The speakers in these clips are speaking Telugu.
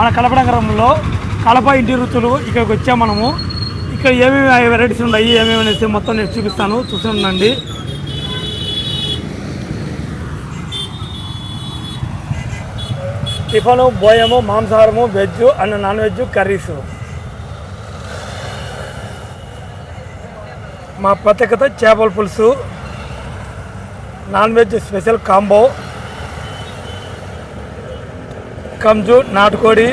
మన కలప నగరంలో కలప ఇంటి రుచులు ఇక్కడికి వచ్చాం మనము. ఇక్కడ ఏమేమి వెరైటీస్ ఉన్నాయి ఏమేమి అనేసి మొత్తం నేను చూపిస్తాను. చూస్తుండండి టిఫను బోయము మాంసాహారము veg and non veg curries. మా ప్రత్యేకత చేపల పులుసు. Non veg special combo. కంజు నాటుకోడి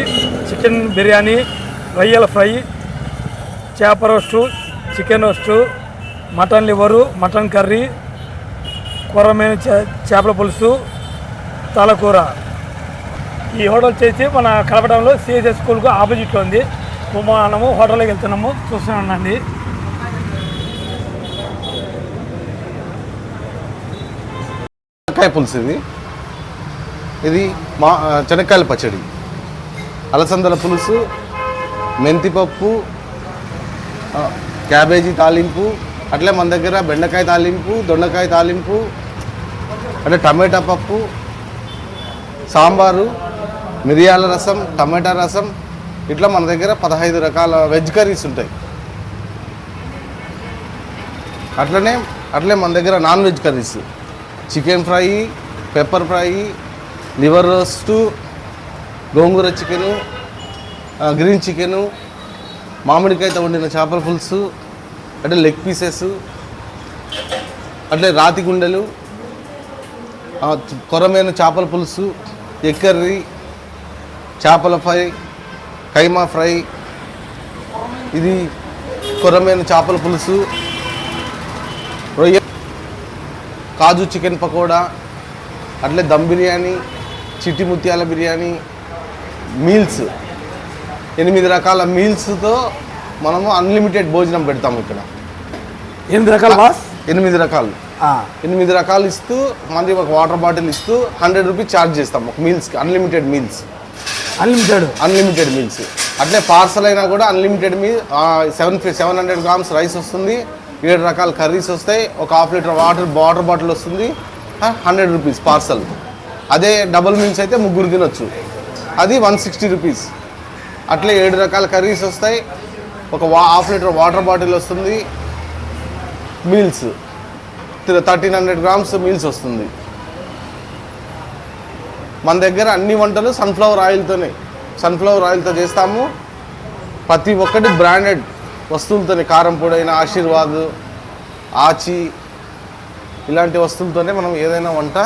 చికెన్ బిర్యానీ రొయ్యల ఫ్రై చేప roast chicken roast mutton liver mutton curry కూరమైన చే- చేపల పులుసు తలకూర. ఈ హోటల్ వచ్చేసి మన కలపడంలో సిఎస్ఎస్ స్కూల్కు ఆపోజిట్లో ఉంది. మనము హోటల్కి వెళ్తున్నాము. చూస్తున్నానండి పులుసు ఇది. ఇది మా ఆ, శనక్కాయల పచ్చడి. అలసందల పులుసు మెంతిపప్పు క్యాబేజీ తాలింపు అట్లే మన దగ్గర బెండకాయ తాలింపు దొండకాయ తాలింపు అంటే టమాటా పప్పు సాంబారు మిరియాల రసం టమాటా రసం ఇట్లా మన దగ్గర పదహైదు రకాల వెజ్ కర్రీస్ ఉంటాయి. అట్లనే అట్లే మన దగ్గర non veg curries. Chicken fry pepper fry liver roast gongura chicken green chicken మామిడికాయతో వండిన చేపల పులుసు అంటే లెగ్ పీసెస్ అట్లే రాతి గుండెలు కొరమైన చేపల పులుసు ఎగ్ కర్రీ చేపల ఫ్రై కైమా ఫ్రై ఇది కొరమైన చేపల పులుసు రొయ్య కాజు చికెన్ పకోడా అట్లే దమ్ బిర్యానీ చిట్టి ముత్యాల బిర్యానీ మీల్స్ ఎనిమిది రకాల మీల్స్తో మనము అన్లిమిటెడ్ భోజనం పెడతాము ఇక్కడ. ఎనిమిది రకాల బాస్ ఎనిమిది రకాలు. ఎనిమిది రకాలు ఇస్తూ మళ్ళీ ఒక వాటర్ బాటిల్ ఇస్తూ హండ్రెడ్ రూపీస్ ఛార్జ్ చేస్తాం ఒక మీల్స్కి unlimited meals unlimited unlimited meals అట్లే పార్సల్ అయినా కూడా అన్లిమిటెడ్ మీ seven seven hundred grams rice వస్తుంది ఏడు రకాల కర్రీస్ వస్తాయి ఒక half litre water water bottle వస్తుంది హండ్రెడ్ రూపీస్ పార్సల్ అదే డబుల్ మీల్స్ అయితే ముగ్గురు తినొచ్చు. అది వన్ సిక్స్టీ రూపీస్ అట్లే ఏడు రకాల కర్రీస్ వస్తాయి. ఒక వా హాఫ్ లీటర్ వాటర్ బాటిల్ వస్తుంది. Meals thirteen hundred grams meals వస్తుంది. మన దగ్గర అన్ని వంటలు సన్ఫ్లవర్ ఆయిల్తోనే సన్ఫ్లవర్ ఆయిల్తో చేస్తాము. ప్రతి ఒక్కటి బ్రాండెడ్ వస్తువులతోనే. కారం పొడైన ఆశీర్వాద్ ఆచి ఇలాంటి వస్తువులతోనే మనం ఏదైనా వంట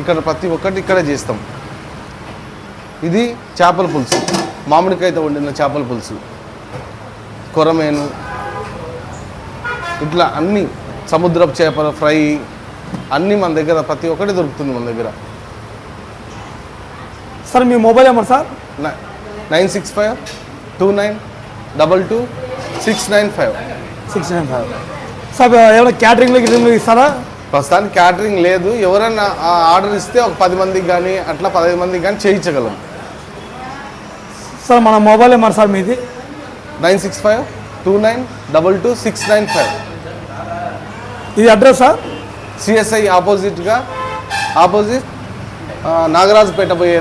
ఇక్కడ ప్రతి ఒక్కటి ఇక్కడే చేస్తాం. ఇది చేపల పులుసు. మామిడికాయతో వండిన చేపల పులుసు. కొరమేను ఇట్లా అన్ని సముద్రపు చేపల ఫ్రై అన్నీ మన దగ్గర ప్రతి ఒక్కటి దొరుకుతుంది మన దగ్గర. సార్ మీ mobile number sir? Nine six five two nine double two six nine five. Six nine five. Sir ఏమైనా క్యాటరింగ్లో గిటరింగ్లో ఇస్తారా? ప్రస్తుతానికి క్యాటరింగ్ లేదు. ఎవరైనా ఆర్డర్ ఇస్తే ఒక పది మందికి కానీ అట్లా పదహైదు మందికి కానీ చేయించగలం. సార్ మన మొబైల్ నెంబర్ సార్ మీది? Nine six five two nine double two six nine five. ఇది అడ్రస్ సార్? సిఎస్ఐ ఆపోజిట్గా ఆపోజిట్ నాగరాజుపేట పోయే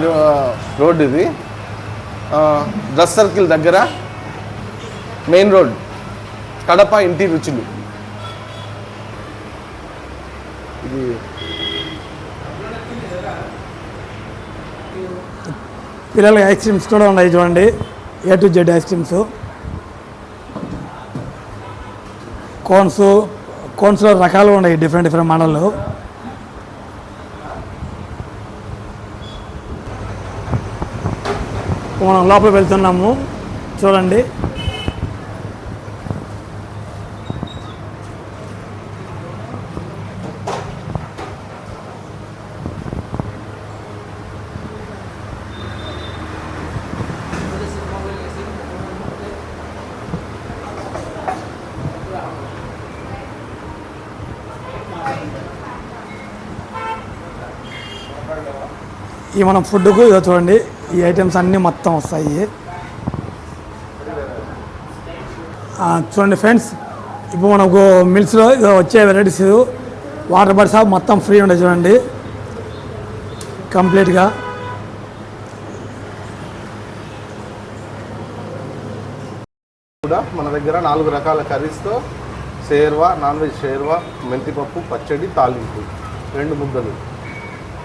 రోడ్ ఇది. డ్రస్ సర్కిల్ దగ్గర మెయిన్ రోడ్ కడప ఇంటి రుచులు. ఇది. పిల్లలకి ఐస్ క్రీమ్స్ కూడా ఉన్నాయి చూడండి. A to Z ice creams. Cones కోన్స్లో రకాలు ఉన్నాయి డిఫరెంట్ డిఫరెంట్ మోడళ్ళు మనం లోపల వెళ్తున్నాము. చూడండి. ఈ మనం ఫుడ్కు ఇదో చూడండి. ఈ ఐటమ్స్ అన్నీ మొత్తం వస్తాయి. చూడండి ఫ్రెండ్స్ ఇప్పుడు మనకు మిల్స్లో ఇదో వచ్చే వెరైటీస్ వాటర్ బాటిల్స్ మొత్తం ఫ్రీ ఉండే చూడండి. కంప్లీట్గా కూడా మన దగ్గర నాలుగు రకాల కర్రీస్తో షేర్వా నాన్ వెజ్ షేర్వా మెంతిపప్పు పచ్చడి తాలింపు. రెండు ముద్దలు.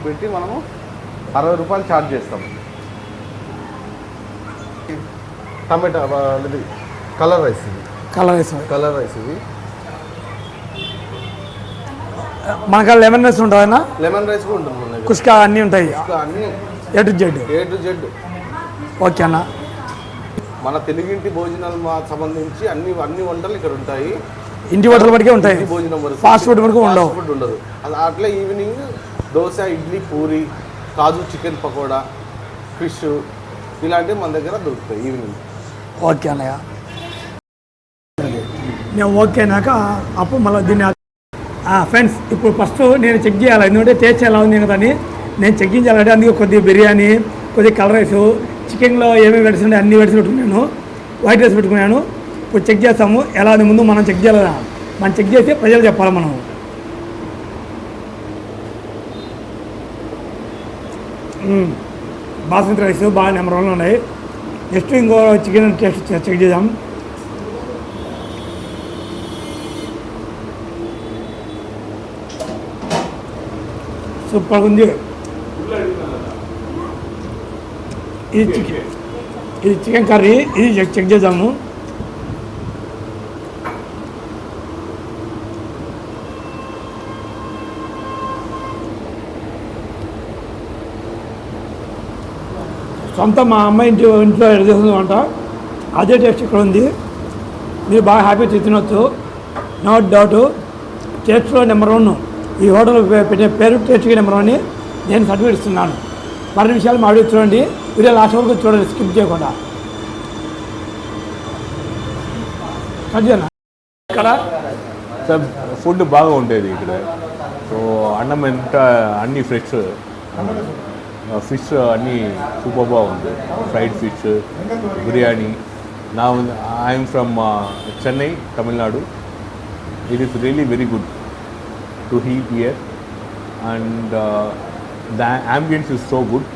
పెట్టి మనము అరవై రూపాయలు ఛార్జ్ చేస్తాం. టమాటా కలర్ రైస్ ఇది. కలర్ వేస్తాం కలర్ రైస్ ఇది. మనకు లెమన్ రైస్ ఉంటుందన్నా లెమన్ రైస్ కూడా ఉంటుంది మన దగ్గర. కుష్కా అన్నీ ఉంటాయి. అన్ని A to Z A to Z okay అన్న. మన తెలుగింటి భోజనాలు మా సంబంధించి అన్ని అన్ని వంటలు ఇక్కడ ఉంటాయి. ఇంటి వంటల వరకే ఉంటాయి. ఇంటి భోజనం వరకు. ఫాస్ట్ ఫుడ్ వరకు ఉండవు. ఫుడ్ ఉండదు. అది అట్లా ఈవినింగ్ దోశ ఇడ్లీ పూరి కాజు చికెన్ పకోడా ఫిష్ ఇలాంటివి మన దగ్గర దొరుకుతాయి ఈవినింగ్. ఓకే అన్నయ్య. నేను ఓకేనాక అప్పుడు మళ్ళీ దీన్ని ఫ్రెండ్స్ ఇప్పుడు ఫస్ట్ నేను చెక్ చేయాలి. ఎందుకంటే టేస్ట్ ఎలా ఉంది కదని నేను చెక్ చేయాలంటే అందుకే కొద్దిగా బిర్యానీ కొద్దిగా కలర్ రైస్ చికెన్లో ఏమేమి వెడిసి ఉండే అన్ని వెడిసి పెట్టుకున్నాను. వైట్ రైస్ పెట్టుకున్నాను. ఇప్పుడు చెక్ చేస్తాము. ఎలా ఉంది ముందు మనం చెక్ చేయాలి మనం చెక్ చేసి ప్రజలు చెప్పాలి మనం బాస్మతి రైస్ బాగా నెంబర్ వన్లో ఉన్నాయి. నెక్స్ట్ ఇంకో చికెన్ టేస్ట్ చెక్ చేద్దాం. సూపర్ ఉంది. ఇది చికెన్ ఇది చికెన్ కర్రీ. ఇది చెక్ చేద్దాము. సొంత మా అమ్మాయి ఇంటి ఇంట్లో ఎడ చేస్తుంది వంట అదే టేస్ట్ ఇక్కడ ఉంది. మీరు బాగా హ్యాపీ తినొచ్చు. No doubt. టేస్ట్లో number one. ఈ హోటల్ పెట్టే పేరు టేస్ట్కి నెంబర్ వన్ అని నేను సర్టిఫికేట్ ఇస్తున్నాను. మరిన్ని విషయాలు మా వీడియో చూడండి. వీడియో లాస్ట్ వరకు చూడండి. స్కిప్ చేయకుండా. ఇక్కడ? సార్ ఫుడ్ బాగా ఉండేది ఇక్కడ. సో అన్నం ఎంత అన్ని ఫ్రెష్. ఫిష్ అన్ని సూపర్ బాగుంది ఫ్రైడ్ ఫిష్ బిర్యానీ. నా I'm from Chennai Tamil Nadu. It is really very good to eat here and the ambience is so good